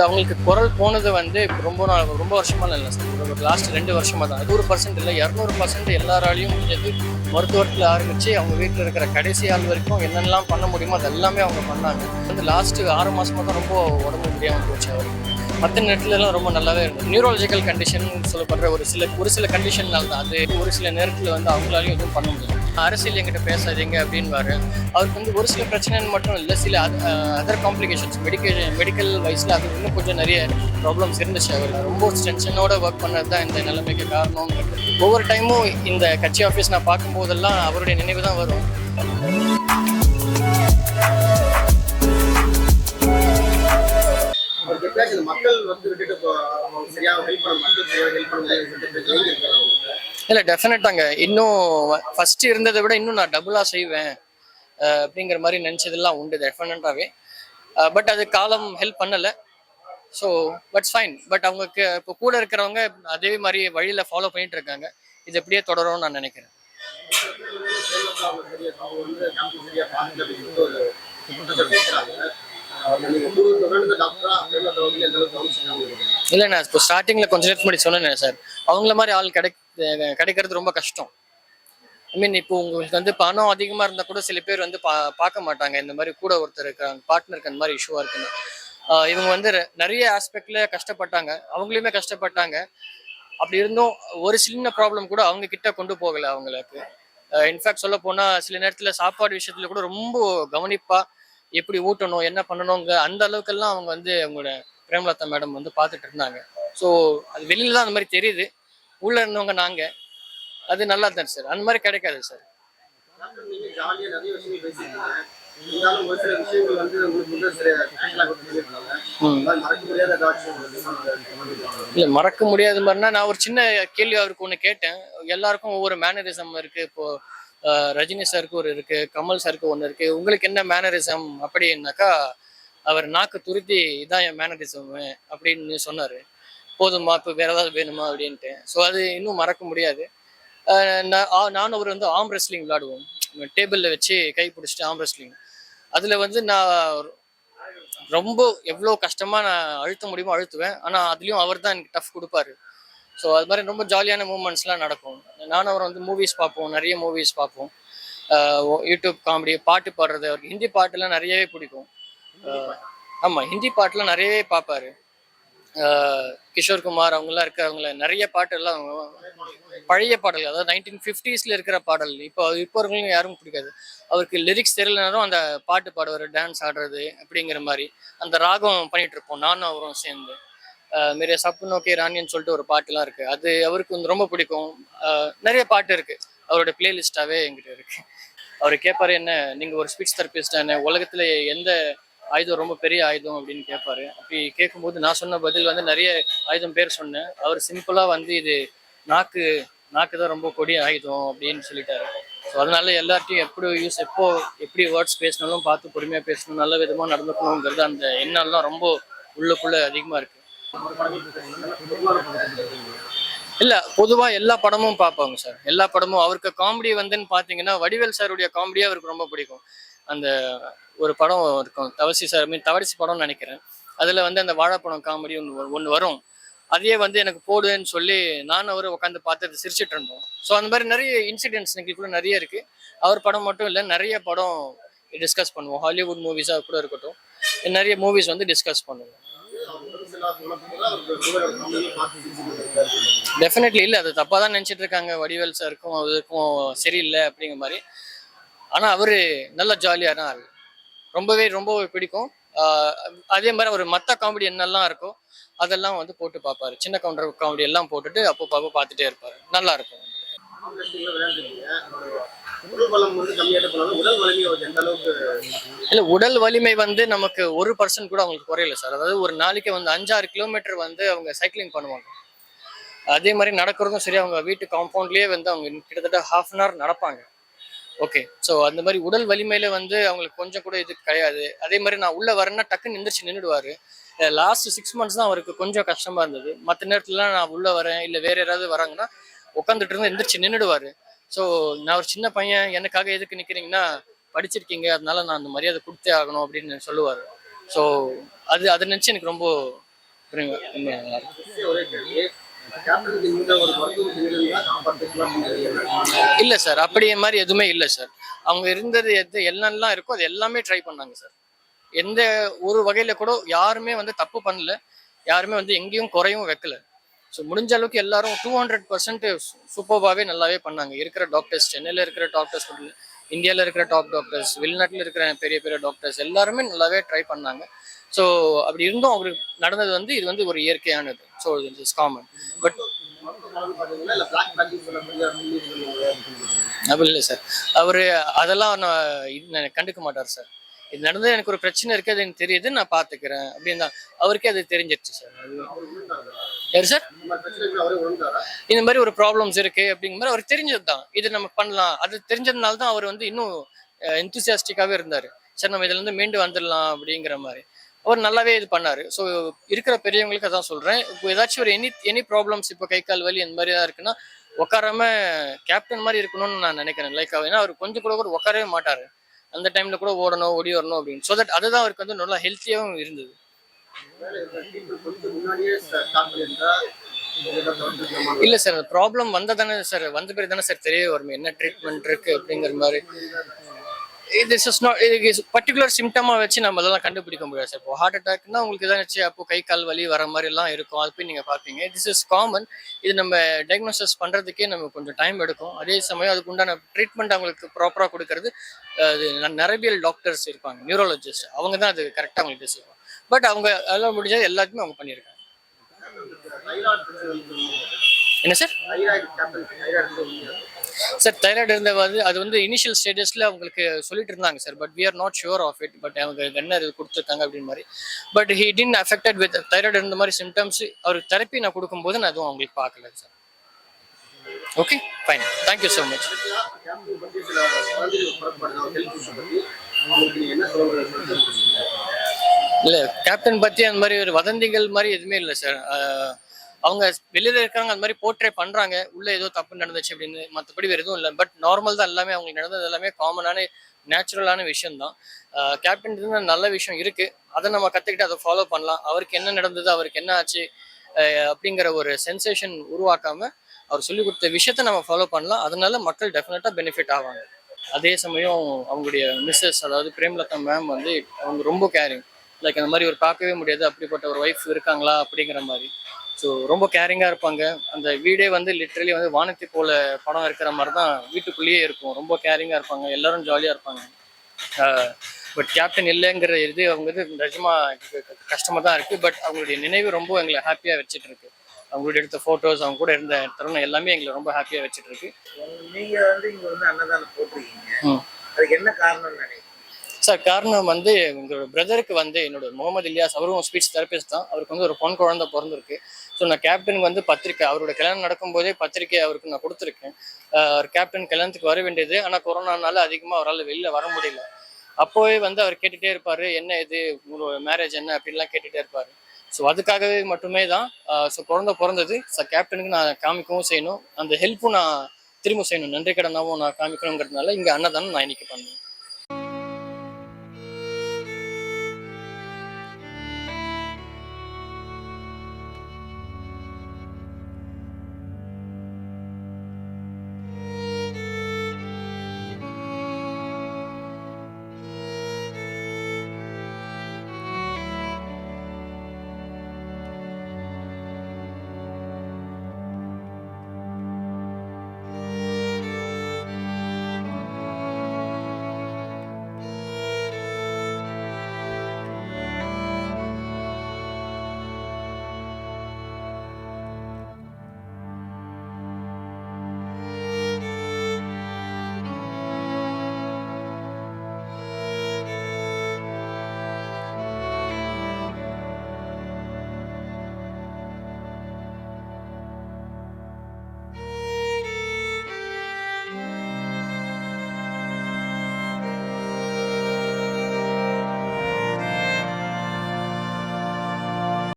அவங்களுக்கு குரல் போனது வந்து ரொம்ப நாள் ரொம்ப வருஷமா இல்லை சார். ஒரு லாஸ்ட் ரெண்டு வருஷமா தான். நூறு பர்சன்ட் இல்லை இரநூறு பர்சன்ட் எல்லாராலையும் முடிஞ்சது. மருத்துவத்தில் ஆரம்பித்து அவங்க வீட்டில் இருக்கிற கடைசி ஆள் வரைக்கும் என்னென்னலாம் பண்ண முடியுமோ அது எல்லாமே அவங்க பண்ணாங்க. வந்து லாஸ்ட்டு ஆறு மாதமாக தான் ரொம்ப உடம்பு முடியாமல் போச்சு அவருக்கு. மற்ற நேரத்துலலாம் ரொம்ப நல்லாவே இருந்தது. நியூரலஜிக்கல் கண்டிஷன் சொல்லப்படுற ஒரு சில ஒரு சில கண்டிஷன்னால தான் அது ஒரு சில நேரத்தில் வந்து அவங்களாலையும் எதுவும் பண்ண முடியும் அரசியல் எங்கிட்ட பேசாதீங்க அப்படின்வாரு அவருக்கு வந்து ஒரு சில பிரச்சனைன்னு மட்டும் இல்லை சில அதர் காம்ப்ளிகேஷன்ஸ் மெடிக்கேஷன் மெடிக்கல் வைஸில் அது இன்னும் கொஞ்சம் நிறைய ப்ராப்ளம்ஸ் இருந்துச்சு அவர் ரொம்ப டென்ஷனோட ஒர்க் பண்ணது தான் இந்த நிலைமைக்கு காரணம் ஒவ்வொரு டைமும் இந்த கட்சி ஆஃபீஸ் நான் பார்க்கும்போதெல்லாம் அவருடைய நினைவு தான் வரும். எப்படியாச்சும் இந்த மக்கள் வந்து விட்டுட்டு போ- அவங்க சரியா ஹெல்ப் பண்ண மக்கள் ஹெல்ப் பண்ண இல்லை டெஃபினட்டாங்க இன்னும் ஃபர்ஸ்ட் இருந்ததை விட இன்னும் நான் டபுளாக செய்வேன் அப்படிங்கிற மாதிரி நினச்சதெல்லாம் உண்டு டெஃபினட்டாகவே பட் அது காலம் ஹெல்ப் பண்ணலை. ஸோ பட்ஸ் ஃபைன் பட் அவங்களுக்கு இப்போ கூட இருக்கிறவங்க அதே மாதிரி வழியில் ஃபாலோ பண்ணிட்டு இருக்காங்க. இது எப்படியே தொடரும்னு நான் நினைக்கிறேன். அவங்க வந்து இல்ல நான் இப்போ ஸ்டார்டிங்கில் கொஞ்சம் நேரத்துக்கு முன்னாடி சொன்னேன் சார். அவங்கள மாதிரி ஆள் கிடை கிடைக்கிறது ரொம்ப கஷ்டம். ஐ மீன் இப்போ உங்களுக்கு வந்து பணம் அதிகமாக இருந்தால் கூட சில பேர் வந்து பா பார்க்க மாட்டாங்க. இந்த மாதிரி கூட ஒருத்தர் இருக்காங்க பார்ட்னருக்கு அந்த மாதிரி இஷ்யூவாக இருக்குன்னு. இவங்க வந்து நிறைய ஆஸ்பெக்ட்ல கஷ்டப்பட்டாங்க. அவங்களையுமே கஷ்டப்பட்டாங்க. அப்படி இருந்தும் ஒரு சின்ன ப்ராப்ளம் கூட அவங்க கிட்ட கொண்டு போகலை அவங்களுக்கு. இன்ஃபேக்ட் சொல்ல போனால் சில நேரத்தில் சாப்பாடு விஷயத்துல கூட ரொம்ப கவனிப்பா எப்படி ஊட்டணும் என்ன பண்ணணுங்க அந்த அளவுக்கெல்லாம் அவங்க வந்து அவங்களோட பிரேமலதா மேடம் வந்து பார்த்துட்டு இருந்தாங்க. ஸோ அது வெளியில தான் அந்த மாதிரி தெரியுது. உள்ள இருந்தவங்க நாங்க. அது நல்லா தான் சார். அந்த மாதிரி கிடைக்காது சார். மறக்க முடியாத இல்ல மறக்க முடியாத மாதிரினா நான் ஒரு சின்ன கேள்வி அவருக்கு ஒன்று கேட்டேன். எல்லாருக்கும் ஒவ்வொரு மேனரிசம் இருக்கு. இப்போ ரஜினி சாருக்கு ஒரு இருக்கு கமல் சாருக்கு ஒன்று இருக்கு. உங்களுக்கு என்ன மேனரிசம் அப்படின்னாக்கா அவர் நாக்கு துருத்தி இதான் என் மேனரிசம் அப்படின்னு சொன்னார். போதுமா இப்போ வேற ஏதாவது வேணுமா அப்படின்ட்டு. ஸோ அது இன்னும் மறக்க முடியாது. நான் நானும் அவர் வந்து ஆம் ரெஸ்லிங் விளாடுவோம் டேபிளில் வச்சு கை பிடிச்சிட்டு ஆம் ரெஸ்லிங் அதில் வந்து நான் ரொம்ப எவ்வளோ கஷ்டமாக நான் அழுத்த முடியுமோ அழுத்துவேன். ஆனால் அதுலேயும் அவர் தான் எனக்கு டஃப் கொடுப்பாரு. ஸோ அது மாதிரி ரொம்ப ஜாலியான மூமெண்ட்ஸ்லாம் நடக்கும். நானும் அவர் வந்து மூவிஸ் பார்ப்போம் நிறைய மூவிஸ் பார்ப்போம். யூடியூப் காமெடி பாட்டு பாடுறது அவருக்கு ஹிந்தி பாட்டுலாம் நிறையவே பிடிக்கும். ஆமாம் ஹிந்தி பாட்டுலாம் நிறையவே பார்ப்பாரு. ஆஹ் கிஷோர் குமார் அவங்கெல்லாம் இருக்கிறவங்கள நிறைய பாட்டெல்லாம் பழைய பாடல் அதாவது நைன்டீன் ஃபிஃப்டிஸில் இருக்கிற பாடல். இப்போ இப்போ இருக்கிறவங்க யாரும் பிடிக்காது. அவருக்கு லிரிக்ஸ் தெரியலனாலும் அந்த பாட்டு பாடுவார் டான்ஸ் ஆடுறது அப்படிங்கிற மாதிரி. அந்த ராகம் பண்ணிட்டு இருப்போம் நானும் அவரும் சேர்ந்து. ஆஹ் மேரே சப்பு நோக்கி ராணின்னு சொல்லிட்டு ஒரு பாட்டுலாம் இருக்கு. அது அவருக்கு வந்து ரொம்ப பிடிக்கும். நிறைய பாட்டு இருக்கு. அவரோட பிளேலிஸ்டாவே எங்கிட்ட இருக்கு. அவர் கேட்பாரு என்ன நீங்க ஒரு ஸ்பீச் தெரப்பிஸ்ட் தானே உலகத்துல எந்த ஆயுதம் ரொம்ப பெரிய ஆயுதம்? அப்படின்னு கேட்பாரு அப்படி கேட்கும்போது நான் சொன்ன பதில் வந்து நிறைய ஆயுதம் பேர் சொன்னேன். அவர் சிம்பிளா வந்து இது நாக்கு நாக்கு தான் ரொம்ப கொடிய ஆயுதம் அப்படின்னு சொல்லிட்டாரு. ஸோ அதனால எல்லார்ட்டையும் எப்படி யூஸ் எப்போ எப்படி வேர்ட்ஸ் பேசணும்னு பார்த்து பொறுமையாக பேசணும் நல்ல விதமாக நடந்துக்கணுங்கிறது அந்த எண்ணம்லாம் ரொம்ப உள்ளுக்குள்ளே அதிகமாக இருக்கு. இல்ல பொதுவா எல்லா படமும் பார்ப்பாங்க சார். எல்லா படமும் அவருக்கு காமெடி வந்துன்னு பாத்தீங்கன்னா வடிவேல் சாருடைய காமெடியே அவருக்கு ரொம்ப பிடிக்கும். அந்த ஒரு படம் இருக்கும். தவசி சார் மீன் தவசி படம்னு நினைக்கிறேன். அதுல வந்து அந்த வாழைப்பழம் காமெடி ஒன்று ஒன்று வரும். அதையே வந்து எனக்கு போடுன்னு சொல்லி நானும் அவர் உட்காந்து பார்த்து அதை சிரிச்சிட்டு இருந்தோம். ஸோ அந்த மாதிரி நிறைய இன்சிடென்ட்ஸ் எங்களுக்குள்ள நிறைய இருக்கு. அவர் படம் மட்டும் இல்லை நிறைய படம் டிஸ்கஸ் பண்ணுவோம். ஹாலிவுட் மூவிஸாக கூட இருக்கட்டும். நிறைய மூவிஸ் வந்து டிஸ்கஸ் பண்ணுவோம். டெஃபினெட்லி இல்லை அது தப்பாக தான் நினச்சிட்டு இருக்காங்க. வடிவேல் சாருக்கும் அதுக்கும் சரியில்லை அப்படிங்கிற மாதிரி. ஆனால் அவர் நல்ல ஜாலியான ஆள். ரொம்பவே ரொம்ப பிடிக்கும். அதே மாதிரி அவர் மற்ற காமெடி என்னெல்லாம் இருக்கோ அதெல்லாம் வந்து போட்டு பார்ப்பாரு. சின்ன கவுண்டர் காமெடி எல்லாம் போட்டுட்டு அப்போ பாப்போ பார்த்துட்டே இருப்பார். நல்லா இருக்கும். இல்லை உடல் வலிமை வந்து நமக்கு ஒரு பர்சன்ட் கூட அவங்களுக்கு குறையல சார். அதாவது ஒரு நாளைக்கு வந்து அஞ்சாறு கிலோமீட்டர் வந்து அவங்க சைக்கிளிங் பண்ணுவாங்க. அதே மாதிரி நடக்கிறதும் சரி அவங்க வீட்டு காம்பவுண்ட்லேயே வந்து அவங்க கிட்டத்தட்ட ஹாஃப் அன் ஹவர் நடப்பாங்க. ஓகே ஸோ அந்த மாதிரி உடல் வலிமையில வந்து அவங்களுக்கு கொஞ்சம் கூட இது கிடையாது. அதே மாதிரி நான் உள்ள வரேன்னா டக்குன்னு எந்திரிச்சு நின்றுடுவாரு லாஸ்ட் சிக்ஸ் மந்த்ஸ் தான் அவருக்கு கொஞ்சம் கஷ்டமா இருந்தது. மற்ற நேரத்துலலாம் நான் உள்ள வரேன் இல்லை வேற யாராவது வராங்கன்னா உட்காந்துட்டு இருந்து எந்திரிச்சு நின்றுடுவாரு ஸோ நான் ஒரு சின்ன பையன் எனக்காக எதுக்கு நிற்கிறீங்கன்னா படிச்சிருக்கீங்க அதனால நான் அந்த மரியாதை கொடுத்தே ஆகணும் அப்படின்னு சொல்லுவார். ஸோ அது அதை நினச்சி எனக்கு ரொம்ப நல்லா இருக்கும் இல்லை சார் அப்படி மாதிரி எதுவுமே இல்லை சார். அவங்க இருந்தது எது என்னெல்லாம் இருக்கோ அது எல்லாமே ட்ரை பண்ணாங்க சார். எந்த ஒரு வகையில் கூட யாருமே வந்து தப்பு பண்ணல. யாருமே வந்து எங்கேயும் குறையும் வைக்கல. ஸோ முடிஞ்ச அளவுக்கு எல்லாரும் டூ ஹண்ட்ரட் பர்சன்ட் சூப்பர்பாகவே நல்லாவே பண்ணாங்க. இருக்கிற டாக்டர்ஸ் சென்னையில் இருக்கிற டாக்டர்ஸ் இந்தியாவில் இருக்கிற டாப் டாக்டர்ஸ் வெளிநாட்டில் இருக்கிற பெரிய பெரிய டாக்டர்ஸ் எல்லாருமே நல்லாவே ட்ரை பண்ணாங்க. ஸோ அப்படி இருந்தும் அவருக்கு நடந்தது வந்து இது வந்து ஒரு இயற்கையானது. ஸோ இட்ஸ் காமன் பட் அப்படி இல்லை சார் அவர் அதெல்லாம் நான் இது நான் கண்டுக்க மாட்டார் சார் இது நடந்தது எனக்கு ஒரு பிரச்சனை இருக்குது அது எனக்கு தெரியுது நான் பார்த்துக்கிறேன் அப்படின்னு தான் அவருக்கே அது தெரிஞ்சிருச்சு சார் யார் சார்? இந்த மாதிரி அவரே இந்த ஒரு ப்ராப்ளம்ஸ் இருக்கு அப்படிங்கிற மாதிரி அவருக்கு தெரிஞ்சது தான் இது நம்ம பண்ணலாம். அது தெரிஞ்சதுனால தான் அவர் வந்து இன்னும் எந்தூசியாஸ்டிக்காகவே இருந்தார். சரி நம்ம இதுல இருந்து மீண்டு வந்துடலாம் அப்படிங்கிற மாதிரி. அவர் நல்லாவே இது பண்ணாரு. ஸோ இருக்கிற பெரியவங்களுக்கு அதான் சொல்றேன். இப்போ ஏதாச்சும் ஒரு எனி எனி ப்ராப்ளம்ஸ் இப்போ கை கால் வலி அந்த மாதிரி தான் இருக்குன்னா உட்காராம கேப்டன் மாதிரி இருக்கணும்னு நான் நினைக்கிறேன். லைக் ஏன்னா அவர் கொஞ்சம் கூட கூட உட்காரவே மாட்டாரு. அந்த டைம்ல கூட ஓடணும் ஓடி வரணும் அப்படின்னு. ஸோ தட் அதுதான் அவருக்கு வந்து நல்லா ஹெல்த்தியாகவும் இருந்தது. இல்ல சார் ப்ராப்ளம் வந்தால் தானே சார் வந்த பிறகு தானே சார் தெரிய வரும் என்ன ட்ரீட்மெண்ட் இருக்கு அப்படிங்கிற மாதிரி. இது இஸ் நாட் இது பர்டிகுலர் சிம்டமா வச்சு நம்ம அதெல்லாம் கண்டுபிடிக்க முடியாது சார். இப்போ ஹார்ட் அட்டாக்னா உங்களுக்கு ஏதாச்சும் அப்போ கை கால் வலி வர மாதிரி எல்லாம் இருக்கும். அது போய் நீங்க பார்ப்பீங்க. திஸ் இஸ் காமன் இது நம்ம டயக்னோசிஸ் பண்றதுக்கே நம்ம கொஞ்சம் டைம் எடுக்கும். அதே சமயம் அதுக்கு உண்டான ட்ரீட்மெண்ட் அவங்களுக்கு ப்ராப்பரா கொடுக்கறது அது ந- டாக்டர்ஸ் இருப்பாங்க நியூரோலஜிஸ்ட் அவங்க தான் அது கரெக்டாக அவங்களுக்கு செய்வாங்க பட் அவங்க அதெல்லாம் முடிஞ்சது எல்லாத்தையுமே அவங்க பண்ணியிருக்காங்க. என்ன சார்? சார் தைராய்டு இருந்த வந்து அது வந்து இனிஷியல் ஸ்டேஜஸ்ல அவங்களுக்கு சொல்லிட்டு இருந்தாங்க sir but we are not sure of it but அவங்க என்ன இது கொடுத்துருக்காங்க அப்படின்னு மாதிரி. But he been affected with thyroid இருந்த மாதிரி சிம்டம்ஸ் அவருக்கு தெரப்பி நான் கொடுக்கும்போது நான் எதுவும் அவங்களுக்கு பார்க்கல sir. Okay fine thank you so much என்ன சொல்ல இல்லை கேப்டன் பற்றி அந்த மாதிரி ஒரு வதந்திகள் மாதிரி எதுவுமே இல்லை சார் அவங்க வெளியில இருக்காங்க அந்த மாதிரி போர்ட்ரே பண்றாங்க. உள்ள ஏதோ தப்பு நடந்துச்சு அப்படின்னு மற்றபடி வேறு எதுவும் இல்லை. பட் நார்மல் தான் எல்லாமே அவங்களுக்கு நடந்தது எல்லாமே காமனான நேச்சுரலான விஷயம் தான் கேப்டன் இருந்து நல்ல விஷயம் இருக்கு. அதை நம்ம கற்றுக்கிட்டு அதை ஃபாலோ பண்ணலாம். அவருக்கு என்ன நடந்தது அவருக்கு என்ன ஆச்சு அப்படிங்கிற ஒரு சென்சேஷன் உருவாக்காம அவர் சொல்லி கொடுத்த விஷயத்த நம்ம ஃபாலோ பண்ணலாம். அதனால மக்கள் டெஃபினட்டா பெனிஃபிட் ஆவாங்க. அதே சமயம் அவங்களுடைய மிஸ்ஸஸ் அதாவது பிரேம்லதா மேம் வந்து அவங்க ரொம்ப கேரிங் லைக் அந்த மாதிரி ஒரு பார்க்கவே முடியாது. அப்படிப்பட்ட ஒரு ஒய்ஃப் இருக்காங்களா? அப்படிங்கிற மாதிரி. ஸோ ரொம்ப கேரிங்காக இருப்பாங்க. அந்த வீடே வந்து லிட்ரலி வந்து வானத்தை போல படம் இருக்கிற மாதிரி தான் வீட்டுக்குள்ளேயே இருக்கும். ரொம்ப கேரிங்காக இருப்பாங்க. எல்லாரும் ஜாலியாக இருப்பாங்க. பட் கேப்டன் இல்லைங்கிற இது அவங்க இது நிஜமா கஷ்டமாக தான் இருக்குது பட் அவங்களுடைய நினைவு ரொம்ப எங்களை ஹாப்பியாக வச்சுட்டு இருக்கு அவங்களுடைய எடுத்த ஃபோட்டோஸ் அவங்க கூட இருந்த தருணம் எல்லாமே எங்களை ரொம்ப ஹாப்பியாக வச்சுட்டு இருக்கு நீங்க வந்து இங்க வந்து அன்னதானம் போட்டிருக்கீங்க. அதுக்கு என்ன காரணம்னு நினைக்கிறீங்க? சார் காரணம் வந்து எங்களோட பிரதருக்கு வந்து என்னோட முகமது இலியாஸ் அவரும் ஸ்பீச் தெரப்பிஸ்ட் தான். அவருக்கு வந்து ஒரு பொன் குழந்தை பிறந்திருக்கு. ஸோ நான் கேப்டனுக்கு வந்து பத்திரிக்கை அவரோட கல்யாணம் நடக்கும்போதே பத்திரிக்கை அவருக்கு நான் கொடுத்துருக்கேன். அவர் கேப்டன் கல்யாணத்துக்கு வர வேண்டியது. ஆனால் கொரோனானால அதிகமாக அவரால் வெளியில் வர முடியல. அப்போவே வந்து அவர் கேட்டுகிட்டே இருப்பார் என்ன இது? உங்களோட மேரேஜ் என்ன? அப்படின்லாம் கேட்டுகிட்டே இருப்பார். ஸோ அதுக்காகவே மட்டுமே தான் ஸோ குழந்தை பிறந்தது. ஸோ கேப்டனுக்கு நான் காமிக்கவும் செய்யணும். அந்த ஹெல்ப்பும் நான் திரும்ப செய்யணும். நன்றி கடனாகவும் நான் காமிக்கணுங்கிறதுனால இங்கே அன்னதானம் நான் இன்னைக்கு பண்ணேன்.